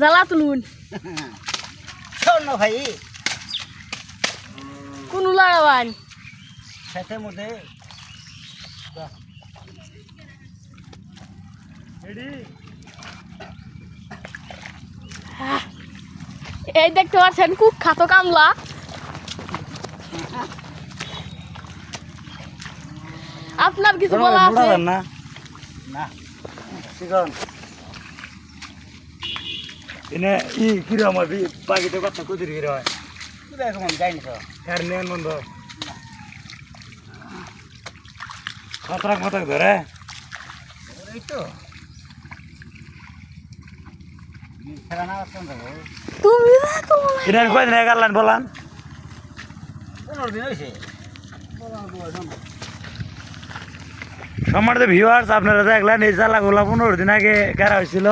জ্বালা তুলুন। স্বর্ণ ভাই। কোন লাড়াবান খেতের মধ্যে এই দেখতে পাচ্ছেন খুব খাতো কামলা। আপনার কিছু বলা আছে? না। না এনে ই কিরম হয় বাকিতে কথা কুদির কিরম হয়। এরকম যাইনি তো এর নিয়ন বন্ধ। খতরাক মতক ধরে এই তো কয়দিন বলান। পনেরো দিন হয়েছে সম্মানিত ভিউয়ার্স আপনারা দেখলেন এই জ্বালাগুলা পনেরো দিন আগে কেরা হয়েছিল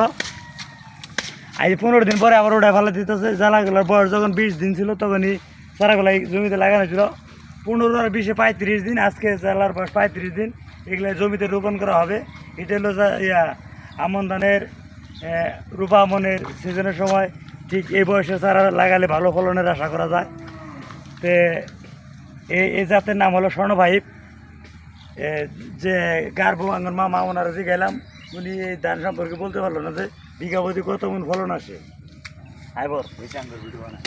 আজ পনেরো দিন পরে আবার ওটা ফেলে দিতেছে। জ্বালাগুলার বয়স যখন বিশ দিন ছিল, তখনই চারাগুলা জমিতে লাগানো ছিল। পনেরো আর বিশে পঁয়ত্রিশ দিন, আজকে জ্বালার বয়স পঁয়ত্রিশ দিন। এগুলো জমিতে রোপণ করা হবে। এটা হলো ইয়া, আমন ধানের রূপা আমনের সিজনের সময় ঠিক এই বয়সে চারা লাগালে ভালো ফলনের আশা করা যায়। তে এই এই জাতের নাম হলো স্বর্ণভাইপ। যে গার্ব আঙ্গন মামা ওনারা যে গেলাম উনি এই ধান সম্পর্কে বলতে পারল না যে বিঘা প্রতি কত মন ফলন আসে? আইবর ভিডিও বানায়